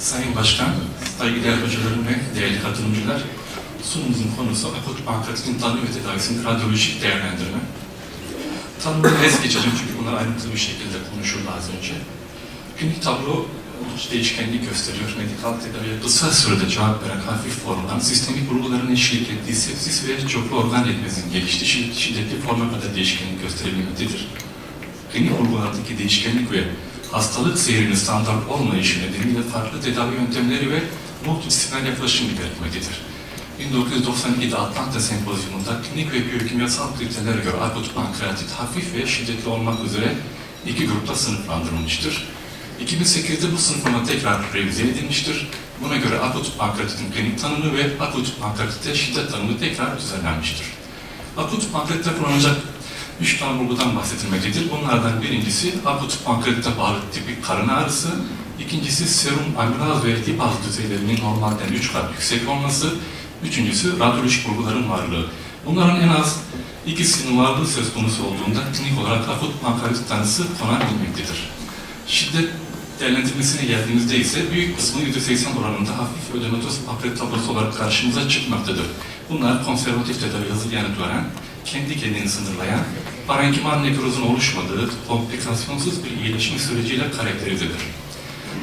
Sayın Başkan, saygıdeğer hocalarım ve değerli katılımcılar, sunumumuzun konusu akut pankreatitin tanı ve tedavisinde radyolojik değerlendirme. Tanımını es geçeceğim çünkü bunlar ayrıntılı bir şekilde konuşuldu az önce. Klinik tablo değişkenlik gösteriyor. Medikal tedaviye kısa sürede cevap veren hafif formdan sistemik bulguların eşlik ettiği sepsis ve çoklu organ yetmezliğinin geliştiği şid- şiddetli forma kadar değişkenlik gösterebilmektedir. Klinik bulgulardaki değişkenlik ve hastalık seyrinin standart olmayışı nedeniyle farklı tedavi yöntemleri ve multidisipliner yaklaşım gerekmektedir. 1992'de Atlanta Sempozyumunda klinik ve biyokimyasal kriterlere göre akut pankreatit hafif ve şiddetli olmak üzere iki grupta sınıflandırılmıştır. 2008'de bu sınıflama tekrar revize edilmiştir. Buna göre akut pankreatitin klinik tanımı ve akut pankreatite şiddet tanımı tekrar düzenlenmiştir. Akut pankreatite kullanılacak üç bulgudan bahsedilmektedir. Bunlardan birincisi akut pankreatite bağlı tipik karın ağrısı, ikincisi serum amilaz ve lipaz düzeylerinin normalden 3 kat yüksek olması, üçüncüsü radyolojik bulguların varlığı. Bunların en az ikisinin varlığı söz konusu olduğunda klinik olarak akut pankreatit tanısı konabilmektedir. Şiddet değerlendirmesine geldiğimizde ise büyük kısmı %80 oranında hafif ödematoz pankreat tablosu olarak karşımıza çıkmaktadır. Bunlar konservatif tedavi hızlı yanıt veren, kendi kendini sınırlayan, parenkimal nekrozun oluşmadığı komplikasyonsuz bir iyileşme süreciyle karakterizedir.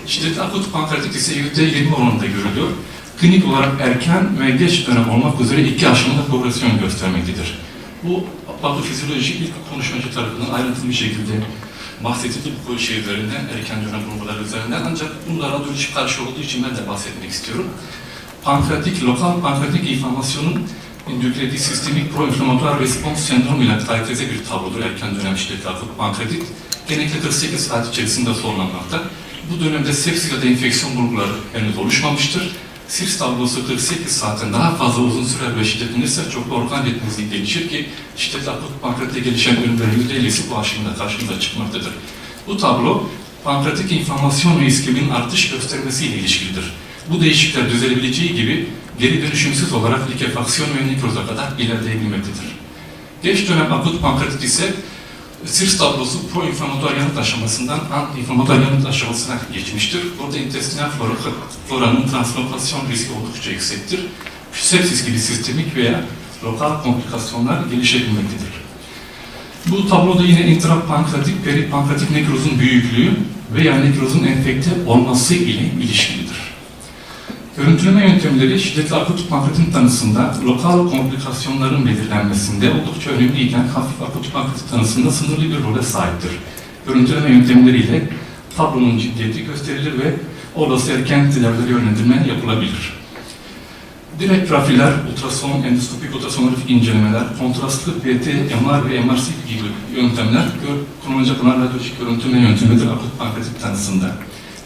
Şiddetli akut pankreatit ise %20 oranında görülüyor. Klinik olarak erken ve geç dönem olmak üzere iki aşamada progresyon göstermektedir. Bu patofizyoloji ilk konuşmacı tarafından ayrıntılı bir şekilde bahsedildi bu konu şey erken dönem bulguları üzerinden. Ancak bunda radyolojik karşı olduğu için ben de bahsetmek istiyorum. Pankreatik, lokal pankreatik inflamasyonun indüklediği sistemik proinflamatuar respons sendromuyla karakterize bir tablodur erken dönem şiddetli akut pankreatit. Genellikle 48 saat içerisinde sonlanmakta. Bu dönemde sepsis ya da enfeksiyon bulguları henüz oluşmamıştır. SIRS tablosu 48 saatten daha fazla uzun sürer ve şiddetlenirse çok organ yetmezliği gelişir ki şiddetli akut pankreatite gelişen ölümlerin %50'si bu aşımada karşımıza çıkmaktadır. Bu tablo pankreatik inflamasyon riskinin artış göstermesiyle ilişkilidir. Bu değişiklikler düzelebileceği gibi geri dönüşümsüz olarak likefaksiyon ve nekroza kadar ilerleyebilmektedir. Geç dönem akut pankreatit ise SIRS tablosu proinflamatuar yanıt aşamasından anti-inflamatuar yanıt aşamasına geçmiştir. Burada intestinal flora, floranın translokasyon riski oldukça yüksektir. Sepsis gibi sistemik veya lokal komplikasyonlar gelişebilmektedir. Bu tabloda yine intrapankreatik, peripankreatik nekrozun büyüklüğü veya nekrozun enfekte olması ile ilişkilidir. Görüntüleme yöntemleri şiddetli akut pankreatin tanısında lokal komplikasyonların belirlenmesinde oldukça önemliyken hafif akut pankreatit tanısında sınırlı bir role sahiptir. Görüntüleme yöntemleriyle tablonun ciddiyeti gösterilir ve olası erken tedavilere yönlendirme yapılabilir. Direkt profiller, ultrason, endoskopik ultrasonografik incelemeler, kontrastlı PT, MR ve MRC gibi yöntemler kullanılacak olan radyolojik görüntüleme yöntemidir akut pankreatit tanısında.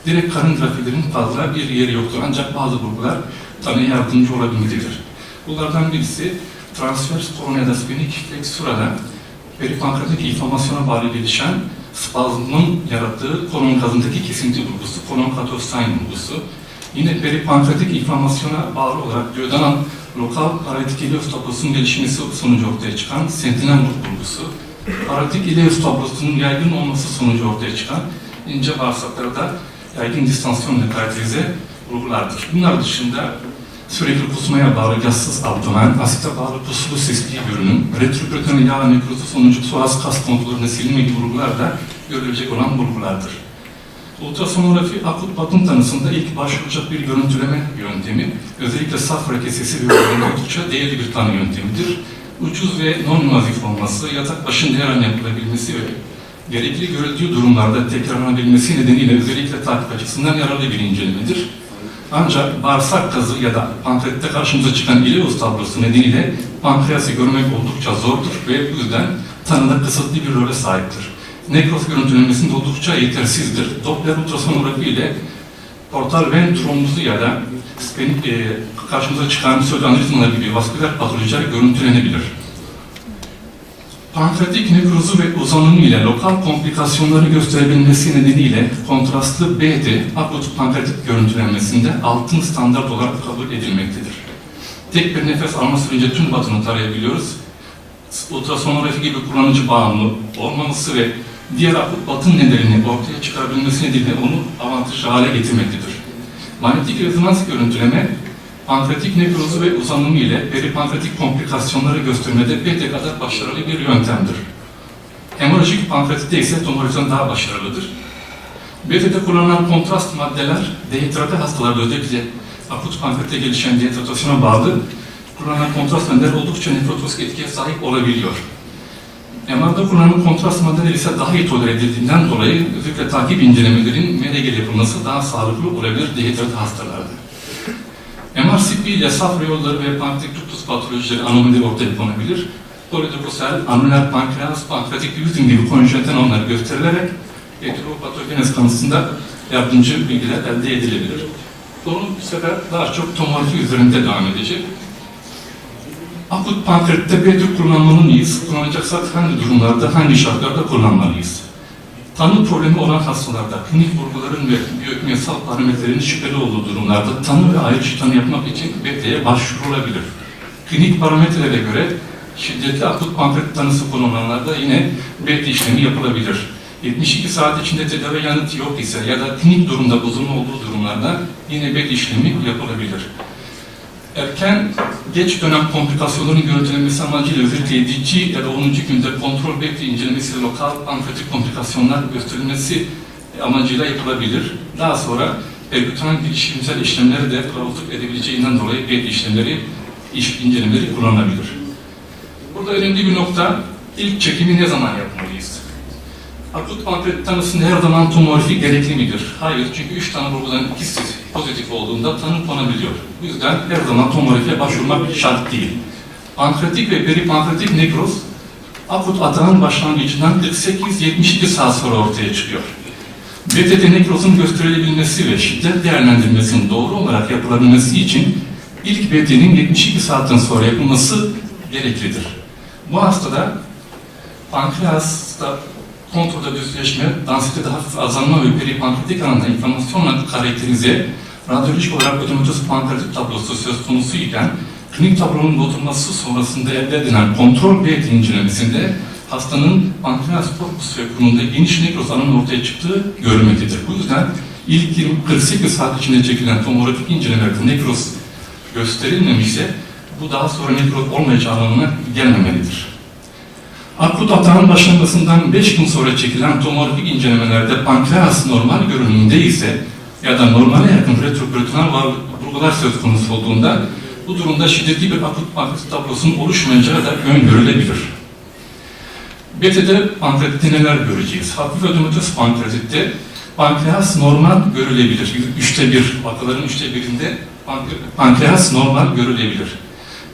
Direkt karın grafilerin fazla bir yeri yoktur ancak bazı bulgular tanıya yardımcı olabilmektedir. Bunlardan birisi transvers koronedaspinik flexurada peripankreatik inflamasyona bağlı gelişen spazmın yarattığı kolon gazındaki kesinti bulgusu, kolon katostain bulgusu. Yine peripankreatik inflamasyona bağlı olarak duodenal lokal paratik ileus tablosunun gelişmesi sonucu ortaya çıkan sentinel bulgusu, paratik ileus tablosunun yaygın olması sonucu ortaya çıkan ince bağırsaklarda yaygın distansiyonla karakterize bulgulardır. Bunlar dışında sürekli kusmaya bağlı gazsız abdomen, asite bağlı pusulu sesli görünüm, retroperitoneal yağ nekrozu sonucu psoas kas konturlarında silinme gibi bulgular da görülecek olan bulgulardır. Ultrasonografi akut batın tanısında ilk başvuracak bir görüntüleme yöntemi, özellikle safra kesesi ve oldukça değerli bir tanı yöntemidir. Ucuz ve non-invazif olması, yatak başında her an yapılabilmesi ve gerekli görüldüğü durumlarda tekrarlanabilmesi nedeniyle özellikle takip açısından yararlı bir incelemedir. Ancak bağırsak kazı ya da pankreatte karşımıza çıkan ileus tablosu nedeniyle pankreası görmek oldukça zordur ve bu yüzden tanıda kısıtlı bir role sahiptir. Nekroz görüntülenmesinde oldukça yetersizdir. Doppler ultrasonografi ile portal ven trombozu ya da spenik, e, karşımıza çıkan pseudoanevrizmalar gibi vasküler patolojiler görüntülenebilir. Pankreatik nekrozu ve uzanımı ile lokal komplikasyonları gösterebilmesi nedeniyle kontrastlı BD akut pankreatit görüntülenmesinde altın standart olarak kabul edilmektedir. Tek bir nefes alma sürece tüm batını tarayabiliyoruz. Ultrasonografi gibi kullanıcı bağımlı olmaması ve diğer akut batın nedenini ortaya çıkarabilmesi nedeniyle onu avantajlı hale getirmektedir. Manyetik rezonans görüntüleme, pankreatik nekrozu ve uzanımı ile peripankreatik komplikasyonları göstermede bir kadar başarılı bir yöntemdir. Hemorajik pankreatitte ise tomografiden daha başarılıdır. BT'de kullanılan kontrast maddeler dehidrate hastalarda özellikle akut pankreatte gelişen dehidratasyona bağlı kullanılan kontrast maddeler oldukça nefrotoksik etkiye sahip olabiliyor. MR'da kullanılan kontrast maddeler ise daha iyi tolere edildiğinden dolayı özellikle takip incelemelerin MRG'li yapılması daha sağlıklı olabilir dehidrate hastalarda. MR-CP ile safra yolları ve pankreatik duktus patolojileri anomalileri ortaya konabilir. Polidokosel, anuler pankreas, pankreatik gluten gibi konjenital anomaliler gösterilerek heteropatogenez konusunda yardımcı bilgiler elde edilebilir. Konu bu sefer daha çok tomografi üzerinde devam edecek. Akut pankreatte B kullanmalıyız. Kullanacaksak hangi durumlarda, hangi şartlarda kullanmalıyız? Tanı problemi olan hastalarda klinik vurguların ve biyokimyasal parametrelerin şüpheli olduğu durumlarda tanı ve ayrıcı tanı yapmak için BT'ye başvurulabilir. Klinik parametrelere göre şiddetli akut pankreat tanısı kullanılanlarda yine BT işlemi yapılabilir. 72 saat içinde tedavi yanıtı yok ise ya da klinik durumda bozulma olduğu durumlarda yine BT işlemi yapılabilir. Erken geç dönem komplikasyonların görüntülenmesi amacıyla 7. ya da 10. günde kontrol bekle incelemesi lokal pankreatik komplikasyonlar gösterilmesi amacıyla yapılabilir. Daha sonra perkütan bilişimsel işlemleri de kılavuzluk edebileceğinden dolayı BT işlemleri, iş incelemeleri kullanılabilir. Burada önemli bir nokta, ilk çekimi ne zaman yapmalıyız? Akut pankreatit tanısında her zaman tomografi gerekli midir? Hayır, çünkü üç tane bulgudan ikisi pozitif olduğunda tanı konabiliyor. Bu yüzden her zaman tomografiye başvurmak şart değil. Pankreatik ve peripankreatik nekroz akut atağın başlangıcından 48-72 saat sonra ortaya çıkıyor. BTT nekrozun gösterilebilmesi ve şiddet değerlendirmesinin doğru olarak yapılabilmesi için ilk BT'nin 72 saatten sonra yapılması gereklidir. Bu hastada pankreasta kontrolde düzleşme, dansite hafif azalma ve peripankreatik alanda inflamasyonla karakterize radyolojik olarak ödematoz pankreatit tablosu söz konusu iken klinik tablonun bozulması sonrasında elde edilen kontrol BT incelemesinde hastanın pankreas korpus ve kurumunda geniş nekroz ortaya çıktığı görülmektedir. Bu yüzden ilk 48 saat içinde çekilen tomografik incelemelerde nekroz gösterilmemişse bu daha sonra nekroz olmayacağı anlamına gelmemelidir. Akut atağın başlamasından 5 gün sonra çekilen tomografik incelemelerde pankreas normal görünümünde ise ya da normale yakın retroperitoneal bulgular söz konusu olduğunda bu durumda şiddetli bir akut pankreas tablosunun oluşmayacağı da öngörülebilir. BT'de pankreatitte neler göreceğiz? Hafif ödematoz pankreatitte pankreas normal görülebilir. Üçte bir, vakaların üçte birinde pankreas normal görülebilir.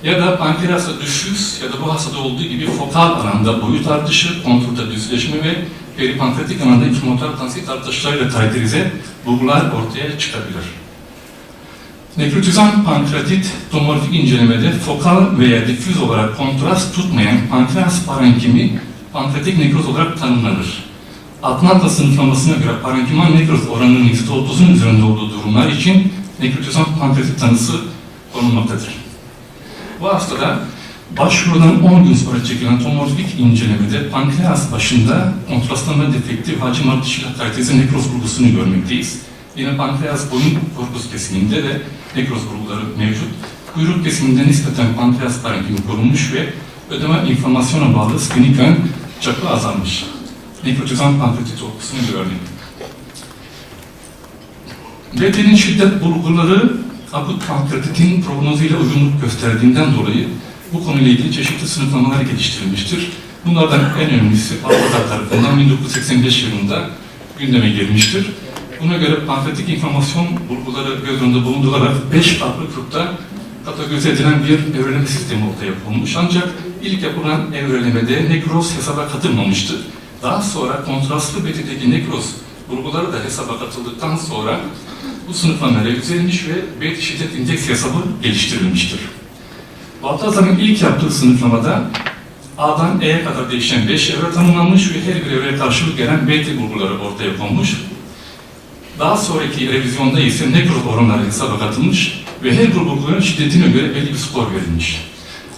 Ya da pankreasta düşüş ya da bu hastada olduğu gibi fokal alanda boyut artışı, kontrolde düzleşme ve peripankreatik alanda inflamatuar tansit artışlarıyla karakterize bulgular ortaya çıkabilir. Nekrotizan pankreatit tomografik incelemede fokal veya difüz olarak kontrast tutmayan pankreas parenkimi pankreatik nekroz olarak tanımlanır. Atlanta sınıflamasına göre parenkimal nekroz oranının %30'un üzerinde olduğu durumlar için nekrotizan pankreatit tanısı konulmaktadır. Bu hastada başvurudan 10 gün sonra çekilen tomografik incelemede pankreas başında kontrastlama defekti hacim artışıyla karakterize nekroz bulgusunu görmekteyiz. Yine pankreas boyun korpus kesiminde de nekroz bulguları mevcut. Kuyruk kesiminde nispeten pankreas parenkimi korunmuş ve ödeme inflamasyona bağlı splenic ön çapı azalmış. Nekrotizan pankreatit olgusunu gördük. BT'nin şiddet bulguları akut pankreatitin prognozuyla uygunluk gösterdiğinden dolayı bu konuyla ilgili çeşitli sınıflamalar geliştirilmiştir. Bunlardan en önemlisi Avrupa tarafından 1985 yılında gündeme gelmiştir. Buna göre pankreatik inflamasyon bulguları göz önünde bulundurularak 5 farklı grupta kategorize edilen bir evreleme sistemi ortaya konmuş. Ancak ilk yapılan evrelemede nekroz hesaba katılmamıştır. Daha sonra kontrastlı betideki nekroz bulguları da hesaba katıldıktan sonra bu sınıflama revize edilmiş ve BT şiddet indeks hesabı geliştirilmiştir. Baltazar'ın ilk yaptığı sınıflamada A'dan E'ye kadar değişen 5 evre tanımlanmış ve her bir evreye karşılık gelen BT bulguları ortaya konmuş. Daha sonraki revizyonda ise nekroz oranları hesaba katılmış ve her grup bulguların şiddetine göre belli bir skor verilmiş.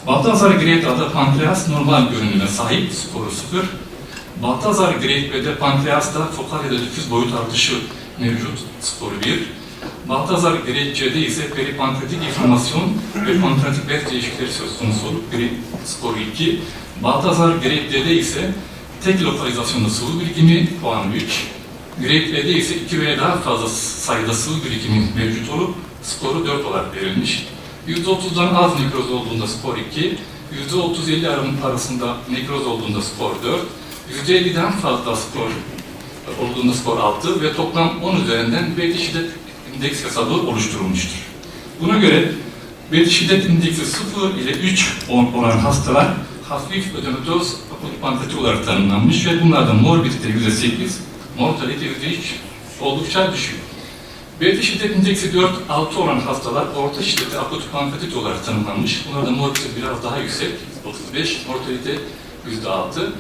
Baltazar Grade A'da pankreas normal görünüme sahip, skoru 0. Baltazar Grade B'de pankreasta fokal ya da difüz boyut artışı mevcut, skoru 1. Baltazar Greççe'de ise peripankreatik inflamasyon ve pankreatik bez değişiklikleri söz konusu olup biri skoru 2. Baltazar Greççe'de ise tek lokalizasyonda sıvı birikimi puan 3. Greççe'de ise 2 veya daha fazla sayıda sıvı birikimi mevcut olup skoru 4 olarak verilmiş. %30'dan az nekroz olduğunda skor 2, %30-50 arasında- arasında nekroz olduğunda skor 4, %50'den fazla skor olduğunda skor 6 ve toplam 10 üzerinden belli şiddet indeks hesabı oluşturulmuştur. Buna göre belli şiddet indeksi 0 ile 3 on- olan hastalar hafif ödematoz akut pankreati olarak tanımlanmış ve bunlardan morbidite %8, mortalite %3 oldukça düşük. Belli şiddet indeksi 4-6 olan hastalar orta şiddetli akut pankreatit olarak tanımlanmış. Bunlarda morbidite biraz daha yüksek, 35, mortalite %6.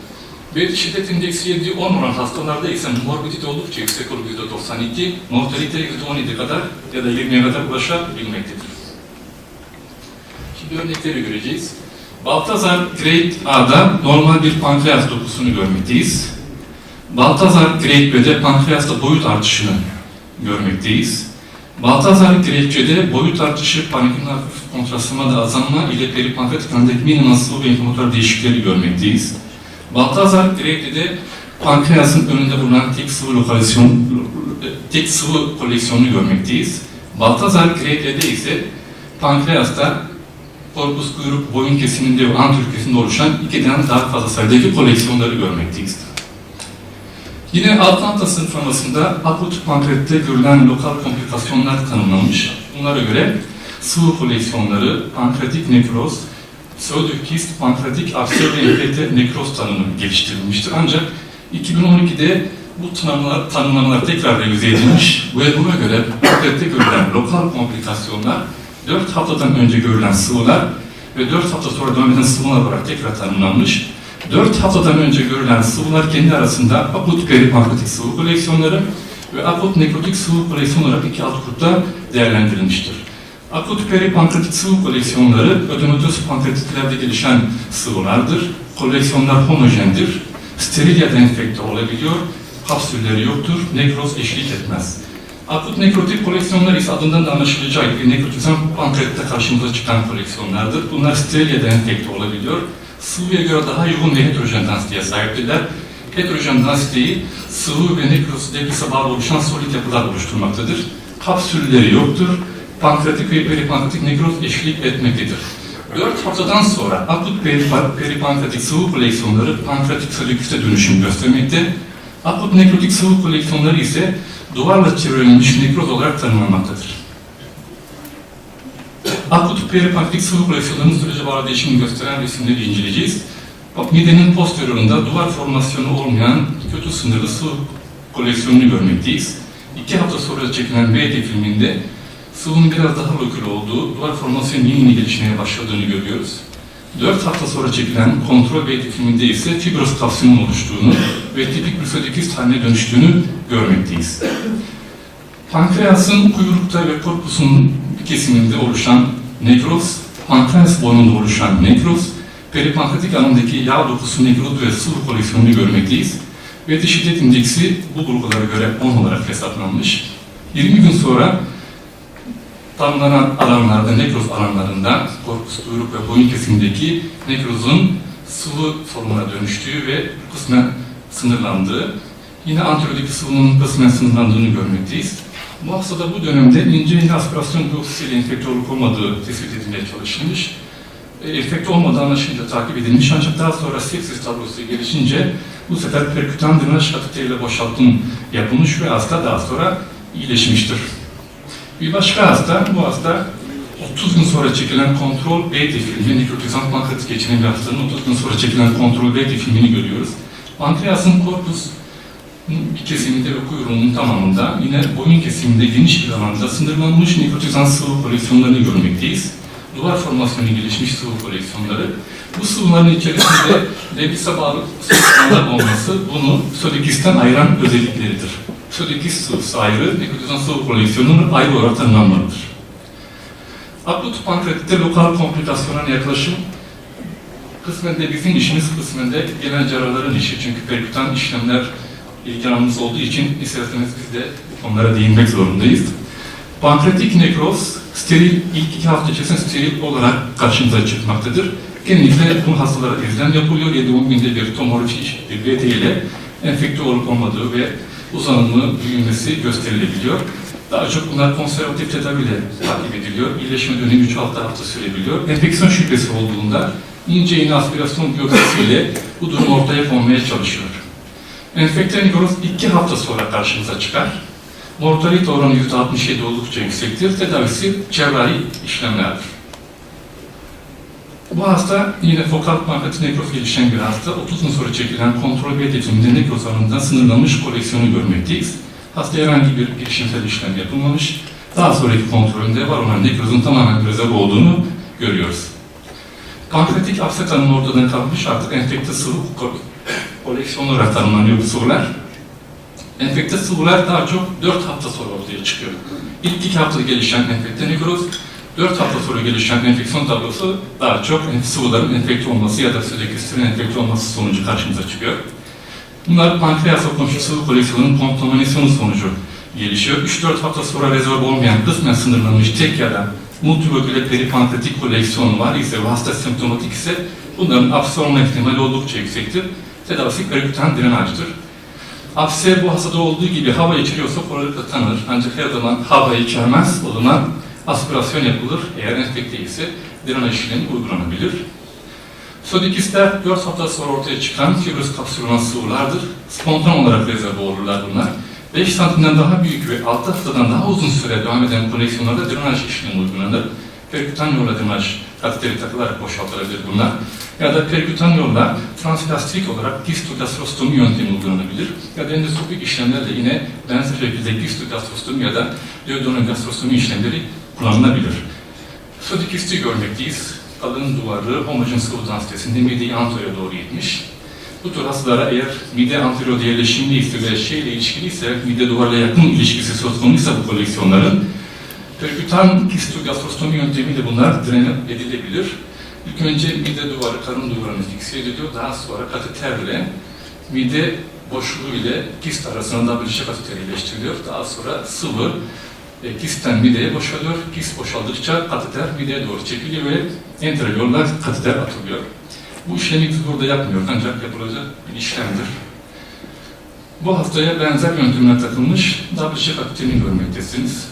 Belli şiddet indeksi 7-10 olan hastalarda ise morbidite oldukça yüksek olup %92, mortalite %17 kadar ya da 20'ye kadar ulaşabilmektedir. Şimdi örnekleri göreceğiz. Baltazar Grade A'da normal bir pankreas dokusunu görmekteyiz. Baltazar Grade B'de pankreasta boyut artışını görmekteyiz. Baltazar Grade boyut artışı parenkimal hafif kontrastlamada azalma ile peripankreatik kandaki minimal sıvı ve inflamatuar değişiklikleri görmekteyiz. Baltazar Grade'de pankreasın önünde bulunan tek sıvı lokasyon, tek sıvı koleksiyonunu görmekteyiz. Baltazar Grade'de ise pankreasta korpus kuyruk boyun kesiminde ve anter kesiminde oluşan ikiden daha fazla sayıdaki koleksiyonları görmekteyiz. Yine Atlanta sınıflamasında akut pankreatte görülen lokal komplikasyonlar tanımlanmış. Bunlara göre sıvı koleksiyonları, pankreatik nekroz, pseudokist, pankreatik aksiyon ve enfekte nekroz tanımı geliştirilmiştir. Ancak 2012'de bu tanımlar, tanımlamalar tekrar revize edilmiş ve buna göre pankreatte görülen lokal komplikasyonlar 4 haftadan önce görülen sıvılar ve 4 hafta sonra devam eden sıvılar olarak tekrar tanımlanmış. 4 haftadan önce görülen sıvılar kendi arasında akut peripankreatik sıvı koleksiyonları ve akut nekrotik sıvı koleksiyonu olarak iki alt grupta değerlendirilmiştir. Akut peripankreatik sıvı koleksiyonları ödematoz pankreatitlerde gelişen sıvılardır. Koleksiyonlar homojendir. Steril ya da enfekte olabiliyor. Kapsülleri yoktur. Nekroz eşlik etmez. Akut nekrotik koleksiyonlar ise adından da anlaşılacağı gibi nekrotizan pankreatte karşımıza çıkan koleksiyonlardır. Bunlar steril ya da enfekte olabiliyor. Sıvıya göre daha yoğun ve heterojen densiteye sahiptirler. Heterojen densiteyi sıvı ve nekroz debrise bağlı oluşan solit yapılar oluşturmaktadır. Kapsülleri yoktur. Pankreatik ve peripankreatik nekroz eşlik etmektedir. 4 haftadan sonra akut peripa- peripankreatik sıvı koleksiyonları pankreatik solüküste dönüşüm göstermekte. Akut nekrotik sıvı koleksiyonları ise duvarla çevrilmiş nekroz olarak tanımlanmaktadır. Akut peripankreatik sıvı koleksiyonlarının sürece bağlı değişimini gösteren resimleri inceleyeceğiz. Midenin posteriorunda duvar formasyonu olmayan kötü sınırlı sıvı koleksiyonunu görmekteyiz. İki hafta sonra çekilen BT filminde sıvının biraz daha lokül olduğu, duvar formasyonu yeni yeni gelişmeye başladığını görüyoruz. 4 hafta sonra çekilen kontrol BT filminde ise fibroz kapsülün oluştuğunu ve tipik büfödikist haline dönüştüğünü görmekteyiz. Pankreasın kuyrukta ve korpusun kesiminde oluşan nekroz, pankreas boyunda oluşan nekroz, peripankreatik alandaki yağ dokusu nekroz ve sıvı koleksiyonunu görmekteyiz. Ve şiddet indeksi bu bulgulara göre 10 olarak hesaplanmış. 20 gün sonra tanımlanan alanlarda, nekroz alanlarında korpus, kuyruk ve boyun kesimindeki nekrozun sıvı formuna dönüştüğü ve kısmen sınırlandığı, yine antibiyotik sıvının kısmen sınırlandığını görmekteyiz. Bu bu dönemde ince ince aspirasyon biopsisiyle enfekte olup olmadığı tespit edilmeye çalışılmış. E, enfekte olmadığı anlaşılınca takip edilmiş ancak daha sonra sepsis tablosu gelişince bu sefer perkütan drenaj kateteriyle boşaltım yapılmış ve hasta daha sonra iyileşmiştir. Bir başka hasta, bu hasta 30 gün sonra çekilen kontrol BT filmi, nikrotizant pankreatik geçinen bir hastanın 30 gün sonra çekilen kontrol BT filmini görüyoruz. Pankreasın korpus bir kesiminde ve kuyruğunun tamamında yine boyun kesiminde geniş bir alanda sınırlanmış nikrotizan sıvı koleksiyonlarını görmekteyiz. Duvar formasyonu gelişmiş sıvı koleksiyonları. Bu sıvıların içerisinde lebise bağlı sıvılar olması bunu sodikisten ayıran özellikleridir. Sodikist sıvısı ayrı, nikrotizan sıvı koleksiyonunun ayrı olarak tanımlanmalıdır. Akut pankreatitte lokal komplikasyona yaklaşım kısmen de bizim işimiz, kısmen de genel cerrahların işi. Çünkü perkütan işlemler ilgi alanımız olduğu için isterseniz biz de onlara değinmek zorundayız. Pankreatik nekroz steril ilk iki hafta içerisinde steril olarak karşımıza çıkmaktadır. Genellikle bu hastalara izlem yapılıyor. 7-10 günde bir tomografik bir VT ile enfekte olup olmadığı ve uzanımı, büyümesi gösterilebiliyor. Daha çok bunlar konservatif tedaviyle takip ediliyor. İyileşme dönemi 3-6 hafta sürebiliyor. Enfeksiyon şüphesi olduğunda ince iğne aspirasyon biyopsisiyle bu durum ortaya konmaya çalışıyor. Enfekte nekroz 2 hafta sonra karşımıza çıkar. Mortalite oranı %67 oldukça yüksektir. Tedavisi cerrahi işlemlerdir. Bu hasta yine fokal pankreatit nekroz gelişen bir hasta. 30 gün sonra çekilen kontrol ve hedefinde nekroz alanından sınırlanmış koleksiyonu görmekteyiz. Hasta herhangi bir girişimsel işlem yapılmamış. Daha sonraki kontrolünde var olan nekrozun tamamen rezerv olduğunu görüyoruz. Pankreatik afsetanın ortadan kalkmış artık enfekte sıvı ko- koleksiyon olarak tanımlanıyor bu sıvılar. Enfekte sıvılar daha çok 4 hafta sonra ortaya çıkıyor. İlk 2 haftada gelişen enfekte nekroz, 4 hafta sonra gelişen enfeksiyon tablosu daha çok sıvıların enfekte olması ya da södeküstürün enfekte olması sonucu karşımıza çıkıyor. Bunlar pankreasla komşu sıvı koleksiyonunun kontaminasyonu sonucu gelişiyor. 3-4 hafta sonra rezerv olmayan kısmen sınırlanmış tek ya da multivoküle peripankreatik koleksiyon var ise hasta semptomatik ise bunların apse olma ihtimali oldukça yüksektir. Tedavisi perikütan drenajdır. Apse bu hastada olduğu gibi hava içeriyorsa kolaylıkla tanır. Ancak her zaman hava içermez. O zaman aspirasyon yapılır. Eğer enfekte ise drenaj işlemi uygulanabilir. Sodikistler 4 hafta sonra ortaya çıkan fibröz kapsülü olan sıvılardır. Spontan olarak rezerve olurlar bunlar. 5 santimden daha büyük ve 6 haftadan daha uzun süre devam eden koleksiyonlarda drenaj işlemi uygulanır. Perkütan yolla drenaj kateteri takılarak boşaltılabilir bunlar. Ya da perkütan yolla transplastik olarak gistogastrostomi yöntemi uygulanabilir. Ya da endoskopik işlemlerle yine benzer şekilde gistogastrostomi ya da duodenogastrostomi işlemleri kullanılabilir. Sodikisti görmekteyiz. Kalın duvarı homojen sıvı densitesinde mideyi antoya doğru gitmiş. Bu tür hastalara eğer mide anterior yerleşimli ise ve şeyle ilişkiliyse, mide duvarla yakın ilişkisi söz konuysa bu koleksiyonların, perkütan histogastrostomi yöntemiyle bunlar drene edilebilir. İlk önce mide duvarı, karın duvarını fikse ediliyor. Daha sonra kateterle mide boşluğu ile kist arasında da bir şey kateter iyileştiriliyor. Daha sonra sıvı e, kistten mideye boşalıyor. Kist boşaldıkça kateter mideye doğru çekiliyor ve enterolyolla kateter atılıyor. Bu işlemi biz burada yapmıyoruz ancak yapılacak bir işlemdir. Bu hastaya benzer yöntemler takılmış WC kateterini görmektesiniz.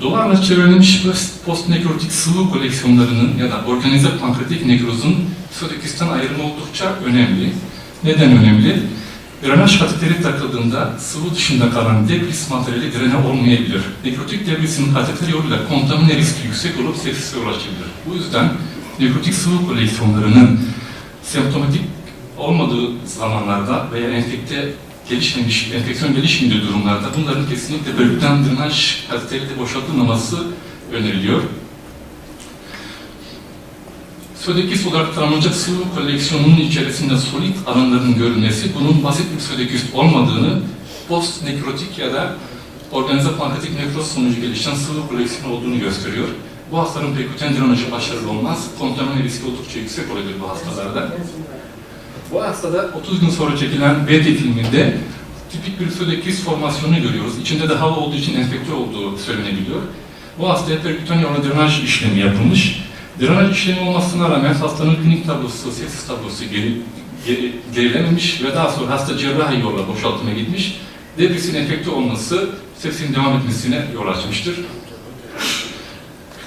Duvarla çevrilmiş postnekrotik sıvı koleksiyonlarının ya da organize pankreatik nekrozun sodikisten ayrımı oldukça önemli. Neden önemli? Drenaj kateteri takıldığında sıvı dışında kalan debris materyali drene olmayabilir. Nekrotik debrisin kateter yoluyla kontamine riski yüksek olup sepsise yol açabilir. Bu yüzden nekrotik sıvı koleksiyonlarının semptomatik olmadığı zamanlarda veya enfekte gelişmemiş, enfeksiyon gelişmediği durumlarda bunların kesinlikle bölükten drenaj kateteriyle boşaltılmaması öneriliyor. Södeküs olarak tanımlanacak sıvı koleksiyonunun içerisinde solit alanların görülmesi, bunun basit bir södeküs olmadığını, post nekrotik ya da organize pankreatik nekroz sonucu gelişen sıvı koleksiyonu olduğunu gösteriyor. Bu hastaların perküten drenajı başarılı olmaz, kontamine riski oldukça yüksek olabilir bu hastalarda. Bu hastada 30 gün sonra çekilen BT filminde tipik bir södeküs formasyonu görüyoruz. İçinde de hava olduğu için enfekte olduğu söylenebiliyor. Bu hastaya yolla drenaj işlemi yapılmış. Drenaj işlemi olmasına rağmen hastanın klinik tablosu, sepsis tablosu geri, geri, gerilememiş ve daha sonra hasta cerrahi yolla boşaltıma gitmiş. Debrisin enfekte olması sepsin devam etmesine yol açmıştır.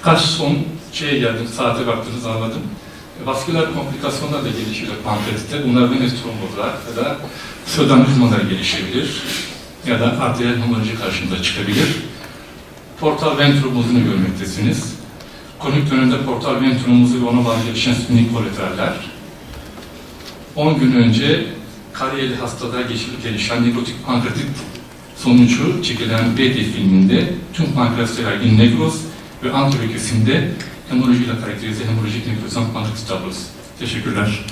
Kaç son şeye geldim, saate baktınız anladım. Vasküler komplikasyonlar da gelişebilir pankreatte. Bunlar venöz trombozlar ya da södanizmalar gelişebilir. Ya da arteriyel hemorraji karşımıza çıkabilir. Portal ven trombozunu görmektesiniz. Dönemde portal ven trombozu ve ona bağlı gelişen spinning kolateraller. 10 gün önce kariyeli hastada geçirip gelişen nekrotik pankreatit sonucu çekilen BT filminde tüm pankreas yaygın nekroz ve antibiyokesimde hemorrajiyle karakterize hemorrajik nekrozan pankreatit tablosu. Teşekkürler.